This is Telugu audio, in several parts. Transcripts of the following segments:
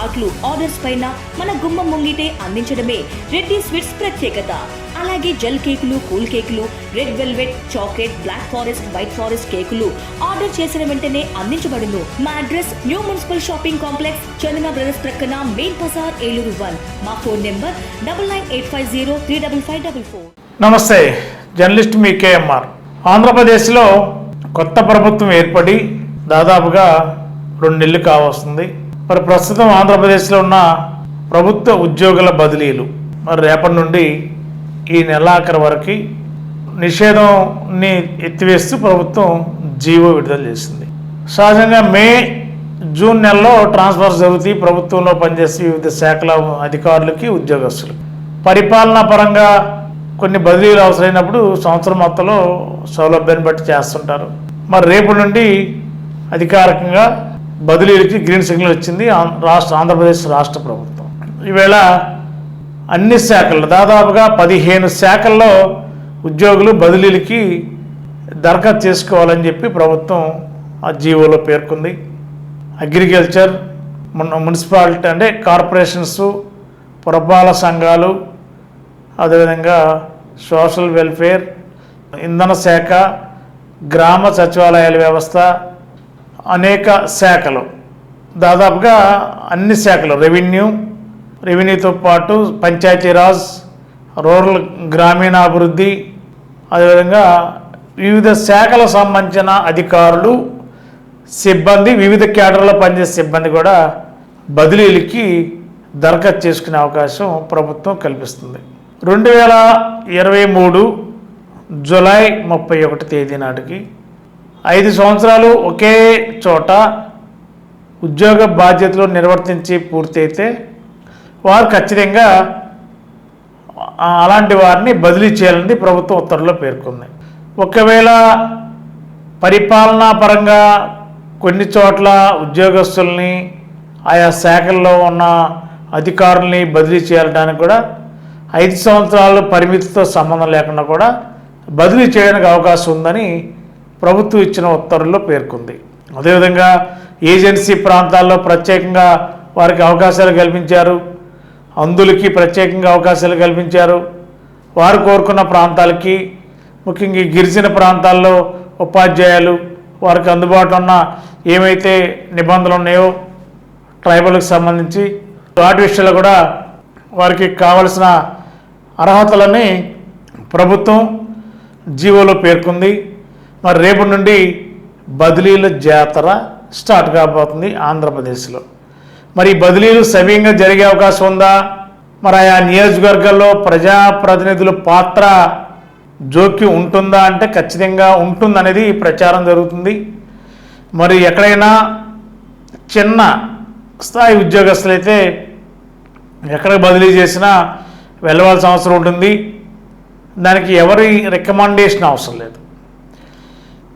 హాట్లు ఆర్డర్స్ పైన మన గుమ్మం ముంగిటే అందించడమే రెడ్డి స్వీట్స్ ప్రత్యేకత. అలాగే జెల్ కేకులు కూల్ కేకులు red velvet chocolate black forest white forest కేకులు ఆర్డర్ చేసిన వెంటనే అందించబడును. మా address new municipal shopping complex Chandana brothers ప్రక్కన మెయిన్ బజార్ ఏలూరు వన్. మా phone number double nine eight five zero three double five double four. నమస్తే జర్నలిస్ట్ మీ కేఎంఆర్. ఆంధ్రప్రదేశ్లో కొత్త ప్రభుత్వం ఏర్పడి దాదాపుగా రెండు నెలలు కావస్తుంది. మరి ప్రస్తుతం ఆంధ్రప్రదేశ్లో ఉన్న ప్రభుత్వ ఉద్యోగుల బదిలీలు. మరి రేపటి నుండి ఈ నెలాఖరు వరకు నిషేధంని ఎత్తివేస్తూ ప్రభుత్వం జీవో విడుదల చేసింది. సహజంగా మే జూన్ నెలలో ట్రాన్స్ఫర్ జరుగుతాయి ప్రభుత్వంలో పనిచేసే వివిధ శాఖల అధికారులకి ఉద్యోగస్తులు పరిపాలనా పరంగా కొన్ని బదిలీలు అవసరమైనప్పుడు సంవత్సరం మొత్తంలో సౌలభ్యాన్ని బట్టి చేస్తుంటారు. మరి రేపు నుండి అధికారికంగా బదిలీలకి గ్రీన్ సిగ్నల్ వచ్చింది ఆం- రాష్ట్ర ఆంధ్రప్రదేశ్ రాష్ట్ర ప్రభుత్వం. ఈవేళ అన్ని శాఖల్లో దాదాపుగా పదిహేను శాఖల్లో ఉద్యోగులు బదిలీలకి దరఖాస్తు చేసుకోవాలని చెప్పి ప్రభుత్వం ఆ జీవోలో పేర్కొంది. అగ్రికల్చర్ మున్సిపాలిటీ అంటే కార్పొరేషన్స్ పురపాలక సంఘాలు అదేవిధంగా సోషల్ వెల్ఫేర్ ఇంధన శాఖ గ్రామ సచివాలయాల వ్యవస్థ అనేక శాఖలు. దాదాపుగా అన్ని శాఖలు. రెవెన్యూ రెవెన్యూతో పాటు పంచాయతీరాజ్ రూరల్ గ్రామీణాభివృద్ధి అదేవిధంగా వివిధ శాఖలకు సంబంధించిన అధికారులు సిబ్బంది వివిధ కేటర్లో పనిచేసే సిబ్బంది కూడా బదిలీలకి దరఖాస్తు చేసుకునే అవకాశం ప్రభుత్వం కల్పిస్తుంది. రెండు వేల ఇరవై మూడు జులై ముప్పై ఒకటి తేదీ నాటికి ఐదు సంవత్సరాలు ఒకే చోట ఉద్యోగ బాధ్యతలు నిర్వర్తించి పూర్తయితే వారు ఖచ్చితంగా అలాంటి వారిని బదిలీ చేయాలని ప్రభుత్వం ఉత్తర్వులో పేర్కొంది. ఒకవేళ పరిపాలనా పరంగా కొన్ని చోట్ల ఉద్యోగస్తుల్ని ఆయా శాఖల్లో ఉన్న అధికారుల్ని బదిలీ చేయడానికి కూడా ఐదు సంవత్సరాల పరిమితితో సంబంధం లేకుండా కూడా బదిలీ చేయడానికి అవకాశం ఉందని ప్రభుత్వం ఇచ్చిన ఉత్తర్వుల్లో పేర్కొంది. అదేవిధంగా ఏజెన్సీ ప్రాంతాల్లో ప్రత్యేకంగా వారికి అవకాశాలు కల్పించారు. అందులకి ప్రత్యేకంగా అవకాశాలు కల్పించారు. వారు కోరుకున్న ప్రాంతాలకి ముఖ్యంగా గిరిజన ప్రాంతాల్లో ఉపాధ్యాయులు వారికి అందుబాటులో ఉన్న ఏమైతే నిబంధనలు ఉన్నాయో ట్రైబల్కి సంబంధించి వాటి విషయంలో కూడా వారికి కావలసిన అర్హతలని ప్రభుత్వం జీవోలో పేర్కొంది. మరి రేపు నుండి బదిలీల జాతర స్టార్ట్ కాబోతుంది ఆంధ్రప్రదేశ్లో. మరి బదిలీలు సవ్యంగా జరిగే అవకాశం ఉందా? మరి ఆయా నియోజకవర్గాల్లో ప్రజాప్రతినిధుల పాత్ర జోక్యం ఉంటుందా అంటే ఖచ్చితంగా ఉంటుందనేది ప్రచారం జరుగుతుంది. మరి ఎక్కడైనా చిన్న స్థాయి ఉద్యోగస్తులైతే ఎక్కడ బదిలీ చేసినా వెళ్ళవలసిన అవసరం ఉంటుంది. దానికి ఎవరి రికమెండేషన్ అవసరం లేదు.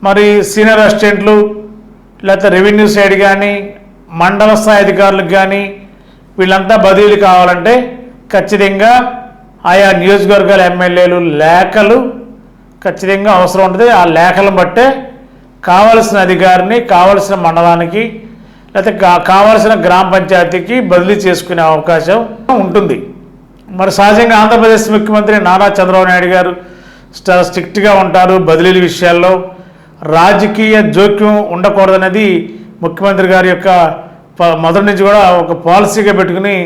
మరి సీనియర్ అసిస్టెంట్లు లేకపోతే రెవెన్యూ సైడ్ కానీ మండల స్థాయి అధికారులకు కానీ వీళ్ళంతా బదిలీలు కావాలంటే ఖచ్చితంగా ఆయా నియోజకవర్గాల ఎమ్మెల్యేలు లేఖలు ఖచ్చితంగా అవసరం ఉంటుంది. ఆ లేఖలను బట్టే కావలసిన అధికారిని కావలసిన మండలానికి లేకపోతే కావలసిన గ్రామ పంచాయతీకి బదిలీ చేసుకునే అవకాశం ఉంటుంది. మరి సహజంగా ఆంధ్రప్రదేశ్ ముఖ్యమంత్రి నారా చంద్రబాబు నాయుడు గారు స్ట- స్ట్రిక్ట్గా ఉంటారు బదిలీల విషయాల్లో. రాజకీయ జోక్యం ఉండకూడదనేది ముఖ్యమంత్రి గారి యొక్క మొదటి నుంచి కూడా ఒక పాలసీగా పెట్టుకుని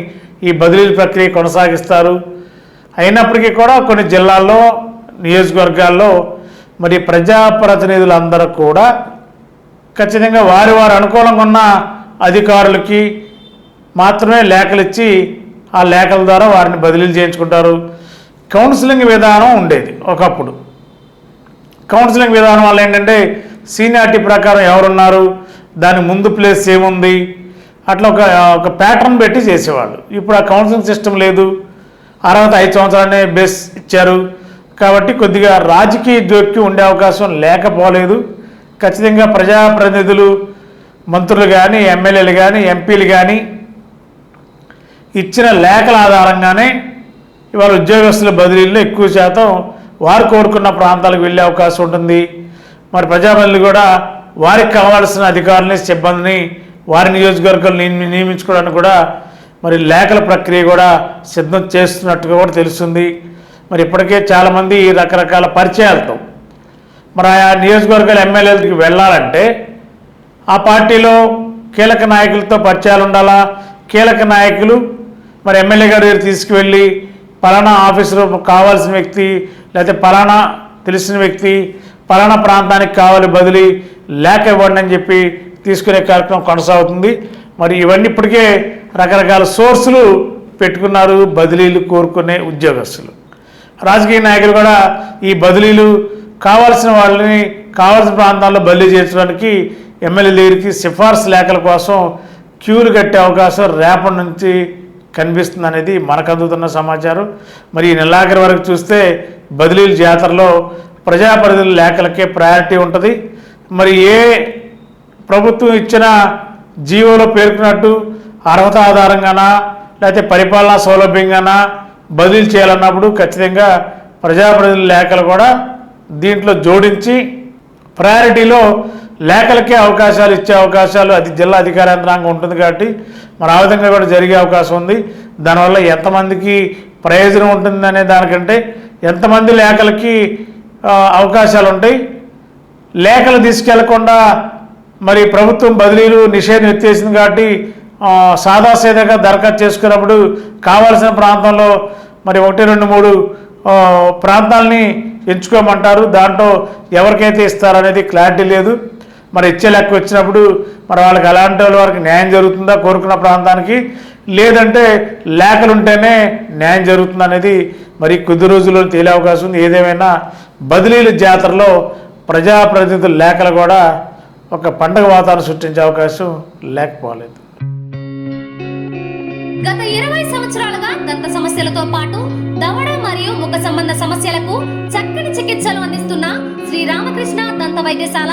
ఈ బదిలీల ప్రక్రియ కొనసాగిస్తారు. అయినప్పటికీ కూడా కొన్ని జిల్లాల్లో నియోజకవర్గాల్లో మరి ప్రజాప్రతినిధులందరూ కూడా ఖచ్చితంగా వారి వారు అనుకూలంగా ఉన్న అధికారులకి మాత్రమే లేఖలు ఇచ్చి ఆ లేఖల ద్వారా వారిని బదిలీలు చేయించుకుంటారు. కౌన్సిలింగ్ విధానం ఉండేది ఒకప్పుడు. కౌన్సిలింగ్ విధానం వల్ల ఏంటంటే సీనియారిటీ ప్రకారం ఎవరున్నారు దాని ముందు ప్లేస్ ఏముంది అట్లా ఒక ఒక ప్యాటర్న్ పెట్టి చేసేవాళ్ళు. ఇప్పుడు ఆ కౌన్సిలింగ్ సిస్టమ్ లేదు. అర్హత ఐదు సంవత్సరాలనే బేస్ ఇచ్చారు. కాబట్టి కొద్దిగా రాజకీయ జోక్యం ఉండే అవకాశం లేకపోలేదు. ఖచ్చితంగా ప్రజాప్రతినిధులు మంత్రులు కానీ ఎమ్మెల్యేలు కానీ ఎంపీలు కానీ ఇచ్చిన లేఖల ఆధారంగానే ఇవాళ ఉద్యోగస్తుల బదిలీల్లో ఎక్కువ శాతం వారు కోరుకున్న ప్రాంతాలకు వెళ్ళే అవకాశం ఉంటుంది. మరి ప్రజాప్రతినిధులు కూడా వారికి కావాల్సిన అధికారులని సిబ్బందిని వారి నియోజకవర్గాలు నియమించుకోవడానికి కూడా మరి లేఖల ప్రక్రియ కూడా సిద్ధం చేస్తున్నట్టుగా కూడా తెలుస్తుంది. మరి ఇప్పటికే చాలామంది రకరకాల పరిచయాలతో మరి ఆయా నియోజకవర్గాల ఎమ్మెల్యేలకి వెళ్ళాలంటే ఆ పార్టీలో కీలక నాయకులతో పరిచయాలు ఉండాలా? కీలక నాయకులు మరి ఎమ్మెల్యే గారు తీసుకువెళ్ళి పలానా ఆఫీసులో కావాల్సిన వ్యక్తి లేకపోతే పలానా తెలిసిన వ్యక్తి పలానా ప్రాంతానికి కావాలి బదిలీ లేక ఇవ్వండి అని చెప్పి తీసుకునే కార్యక్రమం కొనసాగుతుంది. మరి ఇవన్నీ ఇప్పటికే రకరకాల సోర్సులు పెట్టుకున్నారు బదిలీలు కోరుకునే ఉద్యోగస్తులు. రాజకీయ నాయకులు కూడా ఈ బదిలీలు కావాల్సిన వాళ్ళని కావాల్సిన ప్రాంతాల్లో బదిలీ చేర్చడానికి ఎమ్మెల్యే దగ్గరికి సిఫార్సు లేఖల కోసం క్యూలు కట్టే అవకాశం రేపటి నుంచి కనిపిస్తుంది అనేది మనకు అందుతున్న సమాచారం. మరి ఈ నెలాఖరు వరకు చూస్తే బదిలీల జాతరలో ప్రజాప్రతినిధుల లేఖలకే ప్రయారిటీ ఉంటుంది. మరి ఏ ప్రభుత్వం ఇచ్చిన జీవోలో పేర్కొన్నట్టు అర్హత ఆధారంగానా లేకపోతే పరిపాలనా సౌలభ్యంగానా బదిలీ చేయాలన్నప్పుడు ఖచ్చితంగా ప్రజాప్రతినిధుల లేఖలు కూడా దీంట్లో జోడించి ప్రయారిటీలో లేఖలకే అవకాశాలు ఇచ్చే అవకాశాలు అది జిల్లా అధికార యంత్రాంగం ఉంటుంది కాబట్టి మరి ఆ విధంగా కూడా జరిగే అవకాశం ఉంది. దానివల్ల ఎంతమందికి ప్రయోజనం ఉంటుందనే దానికంటే ఎంతమంది లేఖలకి అవకాశాలు ఉంటాయి లేఖలు తీసుకెళ్ళకుండా మరి ప్రభుత్వం బదిలీలు నిషేధం ఎత్తేసింది కాబట్టి సాదాసీదాగా దరఖాస్తు చేసుకున్నప్పుడు కావాల్సిన ప్రాంతంలో మరి ఒకటి రెండు మూడు ప్రాంతాలని ఎంచుకోమంటారు. దాంట్లో ఎవరికైతే ఇస్తారనేది క్లారిటీ లేదు. మరి ఇచ్చే లెక్క వచ్చినప్పుడు మరి వాళ్ళకి అలాంటి వాళ్ళ వారికి న్యాయం జరుగుతుందా కోరుకున్న ప్రాంతానికి? లేదంటే లేఖలు ఉంటేనే న్యాయం జరుగుతుంది అనేది మరి కొద్ది రోజుల్లో తేలే అవకాశం ఉంది. ఏదేమైనా బదిలీల జాతరలో ప్రజాప్రతినిధుల లేఖలు కూడా ఒక పండగ వాతావరణం సృష్టించే అవకాశం లేకపోలేదు. గత ఇరవై సంవత్సరాలుగా దంత సమస్యలతో పాటు దవడ మరియు ముఖ సంబంధ సమస్యలకు చక్కని చికిత్సలు అందిస్తున్న శ్రీ రామకృష్ణ దంత వైద్యశాల